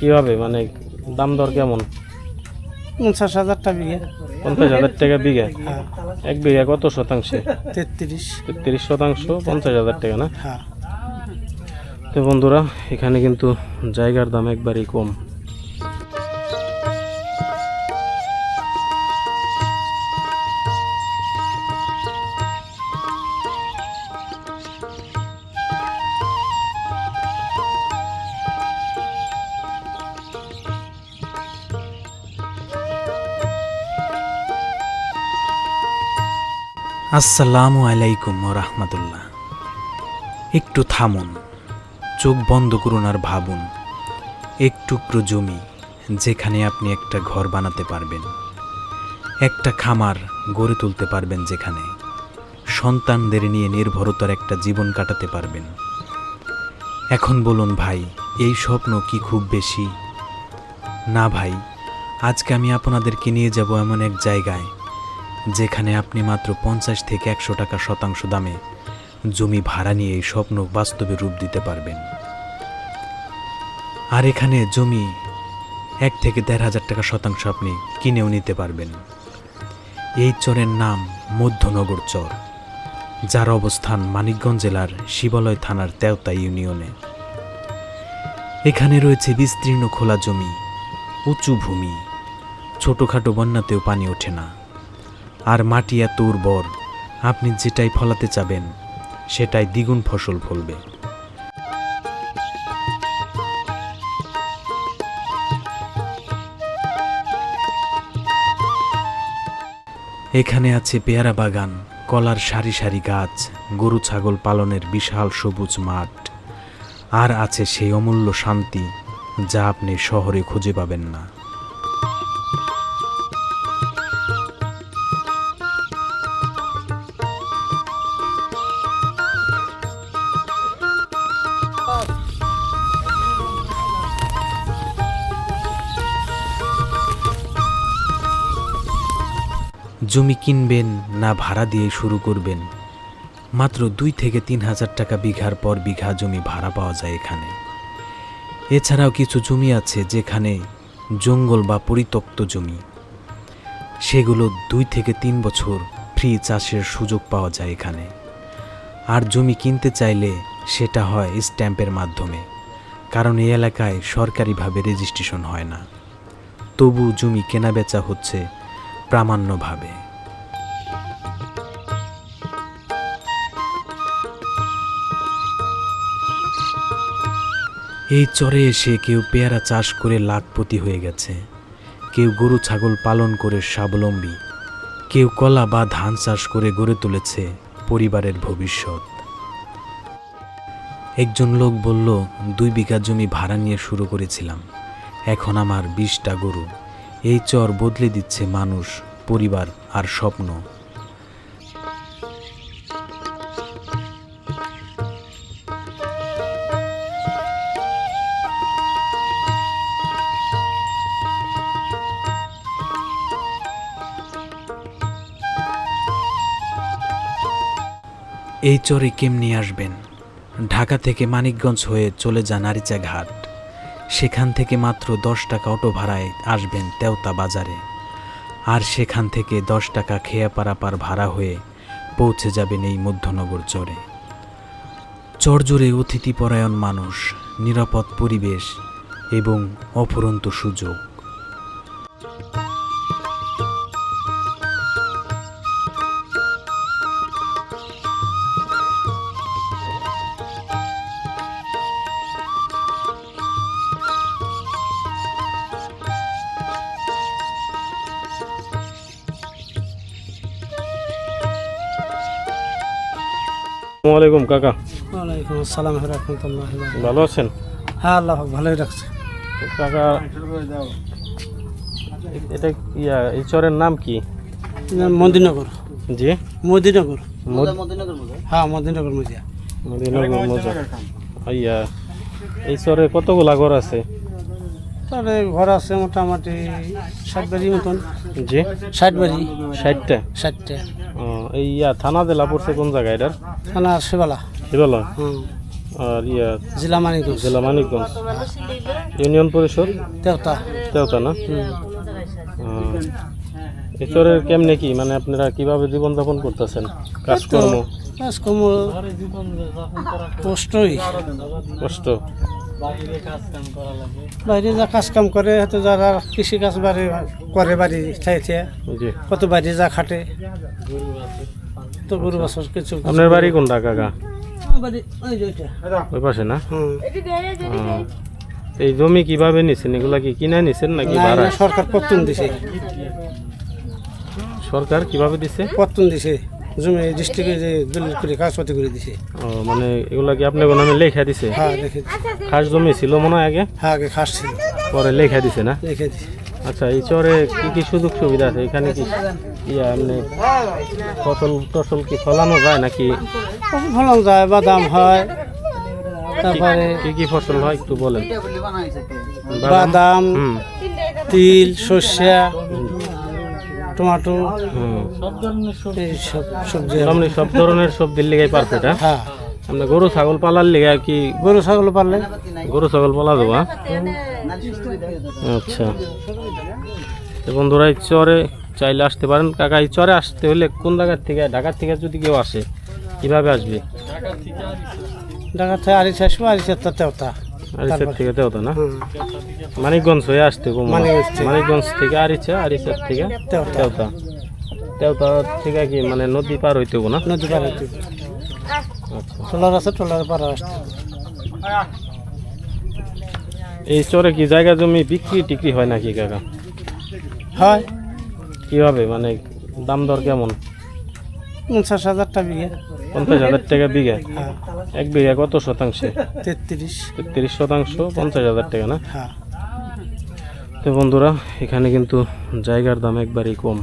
কীভাবে? মানে দাম দর কেমন? পঞ্চাশ হাজার টাকা বিঘা। পঞ্চাশ হাজার টাকা বিঘা? হ্যাঁ। এক বিঘা কত শতাংশে? তেত্রিশ। তেত্রিশ শতাংশ পঞ্চাশ হাজার টাকা না? হ্যাঁ। তো বন্ধুরা এখানে কিন্তু জায়গার দাম একবারই কম। আসসালামু আলাইকুম রহমতুল্লাহ। একটু থামুন, চোখ বন্ধ করুন আর ভাবুন। এক টুকরো জমি যেখানে আপনি একটা ঘর বানাতে পারবেন। একটা খামার গড়ে তুলতে পারবেন যেখানে সন্তানদের নিয়ে নির্ভরতার একটা জীবন কাটাতে পারবেন। এখন বলুন ভাই, এই স্বপ্ন কি খুব বেশি? না ভাই, আজকে আমি আপনাদেরকে নিয়ে যাব এমন এক জায়গায়। যেখানে আপনি মাত্র পঞ্চাশ থেকে একশো টাকা শতাংশ দামে জমি ভাড়া নিয়ে এই স্বপ্ন বাস্তবে রূপ দিতে পারবেন। আর এখানে জমি এক থেকে দেড় হাজার টাকা শতাংশ আপনি কিনেও নিতে পারবেন। এই চরের নাম মধ্যনগর চর, যার অবস্থান মানিকগঞ্জ জেলার শিবালয় থানার তেওতা ইউনিয়নে। এখানে রয়েছে বিস্তীর্ণ খোলা জমি, উঁচু ভূমি, ছোটোখাটো বন্যাতেও পানি ওঠে না। আর মাটি এত উর্বর, আপনি যেটাই ফলাতে চাবেন, সেটাই দ্বিগুণ ফসল ফলবে। এখানে আছে পেয়ারা বাগান, কলার সারি সারি গাছ, গরু ছাগল পালনের বিশাল সবুজ মাঠ। আর আছে সেই অমূল্য শান্তি, যা আপনি শহরে খুঁজে পাবেন না। জমি কিনবেন না ভাড়া দিয়ে শুরু করবেন। মাত্র দুই থেকে তিন হাজার টাকা বিঘার পর বিঘা জমি ভাড়া পাওয়া যায় এখানে। এছাড়াও কিছু জমি আছে যেখানে জঙ্গল বা পরিত্যক্ত জমি। সেগুলো দুই থেকে তিন বছর ফ্রি চাষের সুযোগ পাওয়া যায় এখানে। আর জমি কিনতে চাইলে সেটা হয় স্ট্যাম্পের মাধ্যমে, কারণ এই এলাকায় সরকারিভাবে রেজিস্ট্রেশন হয় না। তবু জমি কেনাবেচা হচ্ছে প্রামাণ্যভাবে। এই চরে এসে কেউ পেয়ারা চাষ করে লাখপতি হয়ে গেছে। কেউ গরু ছাগল পালন করে স্বাবলম্বী। কেউ কলা বা ধান চাষ করে গড়ে তুলেছে পরিবারের ভবিষ্যৎ। একজন লোক বলল, দুই বিঘা জমি ভাড়া নিয়ে শুরু করেছিলাম। এখন আমার বিশটা গরু। এই চর বদলে দিচ্ছে মানুষ, পরিবার আর স্বপ্ন। এই চরে কেমনি আসবেন? ঢাকা থেকে মানিকগঞ্জ হয়ে চলে যান আরিচা ঘাট। সেখান থেকে মাত্র দশ টাকা অটো ভাড়ায় আসবেন তেওতা বাজারে। আর সেখান থেকে দশ টাকা খেয়া পারাপার ভাড়া হয়ে পৌঁছে যাবেন এই মধ্যনগর চরে। চরজুড়ে অতিথিপরায়ণ মানুষ, নিরাপদ পরিবেশ এবং অফুরন্ত সুযোগ। আসসালামু আলাইকুম কাকা। ওয়ালাইকুম আসসালাম রহমতুল্লাহ ভালো আছেন? হ্যাঁ আল্লাহ ভালোই রাখছে। কাকা এটা ইয়া এই চরের নাম কি? মদিনগর। জি? মদিনগর। মদ- হ্যাঁ মদিনগর মজিয়া মদিনানগর মৌজা। ইয়া এই চরে কতগুলা ঘর আছে? তাহলে ঘর আছে মোটামুটি ষাট বাড়ি মতন। জি। ষাট বাড়ি ষাটটা? ষাটটা। ও, এই ইয়া থানা জেলা পড়ছে কোন জায়গায় এটার? থানা সেবালা শিবালয় হুম। আর ইয়া জেলা মানিকগঞ্জ। জেলা মানিকগঞ্জ। ইউনিয়ন পরিষদ? তেওতা। তেওতা না? আহ, এই চরের কেমনে কি? মানে আপনারা কীভাবে জীবনযাপন করতেছেন? কাজকর্ম? কাজকর্ম কষ্টই। কষ্ট? বাইরে যা কাজ কাম করে হয়তো যারা কৃষি কাজ বাড়ি করে বাড়ি জি। কত বাইরে যা খাটে। তো গরু বছর কিছু আপনার বাড়ি কোনটা কাকা? আমার ওই পাশে না? হুম। এই জমি কীভাবে নিছেন? এগুলা কি কিনে নিছেন নাকি না, ভাড়া? সরকার পত্তন দিছে। সরকার কীভাবে দিছে? পত্তন দিছে। জমি ডিস্ট্রিক্টে যে দলিল করে কাগজপত্র করে দিছে। ও মানে এগুলা কি আপনার নামে লেখা দিছে? হ্যাঁ দেখে খাস জমি ছিল মনে হয় আগে? হ্যাঁ আগে খাস ছিল। পরে লেখা দিছে না? দেখে দিছে। আচ্ছা এই চরে কি কি সুযোগ সুবিধা আছে? এখানে কি ইয়া এমনি ফসল টসল কি ফলানো যায় নাকি? ফলন যায় বাদাম হয় তারপরে কি কি ফসল হয় একটু বলেন। বাদাম? তিল সর্ষা টমাটো এই সব সবজি আপনি সব ধরনের সবজির লেগে পারফেক্ট হ্যাঁ? হ্যাঁ। আপনি গরু ছাগল পালার লেগে কি গরু ছাগল পারলে গরু ছাগল পালা যাব হ্যাঁ? আচ্ছা। তো বন্ধুরা এই চরে চাইলে আসতে পারেন। কাকা এই চরে আসতে হলে কোন জায়গার থেকে ঢাকার থেকে যদি কেউ আসে কীভাবে আসবে? ঢাকা থেকে আড়িশ আসব আড়িশ তো তেওতা আরিসের থেকে তো না? মানিকগঞ্জ হয়ে আসতে মানিকগঞ্জ থেকে। আরিচা আরিচার থেকে। তেওতা তেওতা তেওতা থেকে কি মানে নদী পার হইতে না? নদী পার হইতে আচ্ছা। ট্রলার আছে ট্রলার পার আসতে এই চরে কি জায়গা জমি বিক্রি টিক্রি হয় নাকি কাকা? হয়। কীভাবে? মানে দাম দর কেমন? পঞ্চাশ হাজার টাকা বিঘে। পঞ্চাশ হাজার টাকা বিঘা? হ্যাঁ। এক বিঘা কত শতাংশে? তেত্রিশ। তিরিশ শতাংশ পঞ্চাশ হাজার টাকা না? হ্যাঁ। তো বন্ধুরা এখানে কিন্তু জায়গার দাম একবারই কম।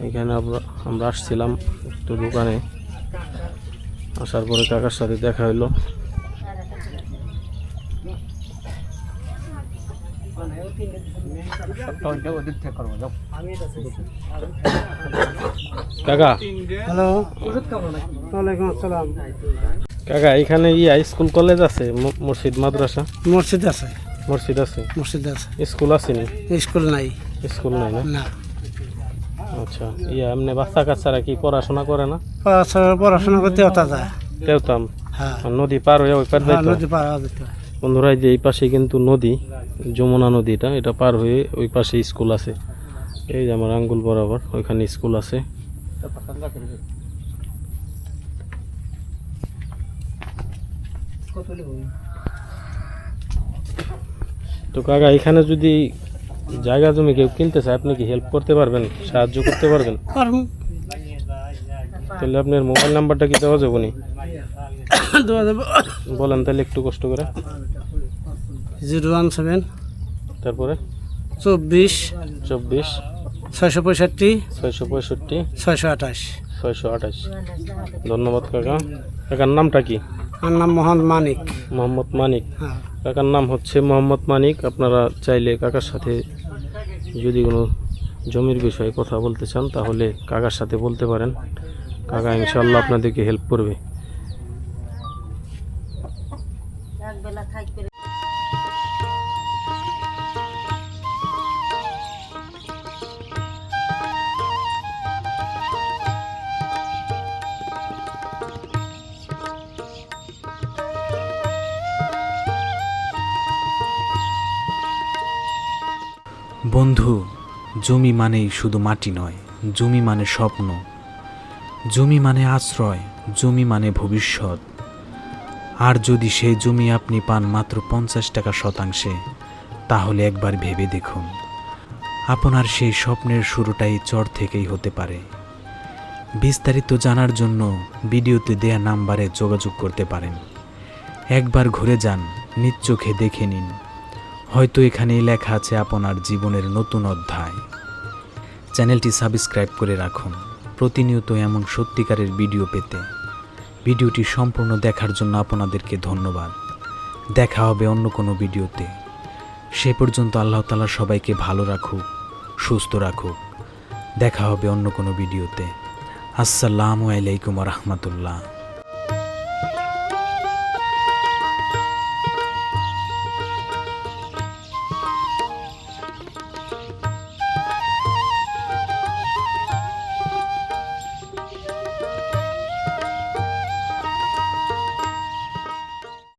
এখানে আমরা আমরা আসছিলাম একটু দোকানে। আসার পরে কাকার সাথে দেখা হইল। কাকা। হ্যালো। ওয়ালাইকুম আসসালাম। কাকা এখানে ইয়া স্কুল কলেজ আছে মসজিদ মাদ্রাসা? মসজিদ আছে। মসজিদ আছে? মসজিদ আছে। স্কুল আছে নি? স্কুল নাই। স্কুল নাই না? আচ্ছা ইয়া এমনি বাচ্চা কাচ্চারা কি পড়াশোনা করে না? পড়াশোনা করতে ওটা যায়। দেওতাম হ্যাঁ। নদী পার হয়ে ওই পার হ্যাঁ, নদী পার হয়। বন্ধুরা যে এই পাশে কিন্তু নদী যমুনা নদীটা এটা পার হয়ে ওই পাশে স্কুল আছে। এই যে আমার আঙ্গুল বরাবর ওইখানে স্কুল আছে। তো কাকা এখানে যদি জায়গা জমি কেউ কিনতে চায় আপনি কি হেল্প করতে পারবেন? সাহায্য করতে পারবেন? তাহলে আপনার মোবাইল নাম্বারটা কি দেওয়া যাবে নি দেওয়া যাবে বলেন তাহলে একটু কষ্ট করে। জিরো ওয়ান সেভেন তারপরে? চব্বিশ চব্বিশ। ছয়শো পঁয়ষট্টি ছয়শো পঁয়ষট্টি। ছয়শো আঠাশ। ছয়শো আঠাশ। ধন্যবাদ কাকা। কাকার নামটা কি? আমার নাম মোহন মানিক। মোহাম্মদ মানিক। হ্যাঁ। কাকার নাম হচ্ছে মোহাম্মদ মানিক। আপনারা চাইলে কাকার সাথে যদি কোনো জমির বিষয়ে কথা বলতে চান তাহলে কাকার সাথে বলতে পারেন। কাকা ইনশাল্লাহ আপনাদেরকে হেল্প করবে। বন্ধু, জমি মানেই শুধু মাটি নয়, জমি মানে স্বপ্ন। জমি মানে আশ্রয়, জমি মানে ভবিষ্যৎ। আর যদি সেই জমি আপনি পান মাত্র পঞ্চাশ টাকা শতাংশে, তাহলে একবার ভেবে দেখুন, আপনার সেই স্বপ্নের শুরুটাই চর থেকেই হতে পারে। বিস্তারিত জানার জন্য ভিডিওতে দেয়া নাম্বারে যোগাযোগ করতে পারেন। একবার ঘুরে যান, নিজ চোখে দেখে নিন। হয়তো এখানেই লেখা আছে আপনার জীবনের নতুন অধ্যায়। চ্যানেলটি সাবস্ক্রাইব করে রাখুন। প্রতিনিয়ত এমন সত্যিকারের ভিডিও পেতে। ভিডিওটি সম্পূর্ণ দেখার জন্য আপনাদেরকে ধন্যবাদ। দেখা হবে অন্য কোনো ভিডিওতে। সে পর্যন্ত আল্লাহ তালা সবাইকে ভালো রাখুক, সুস্থ রাখুক। দেখা হবে অন্য কোনো ভিডিওতে। আসসালামু আলাইকুম রহমতুল্লাহ।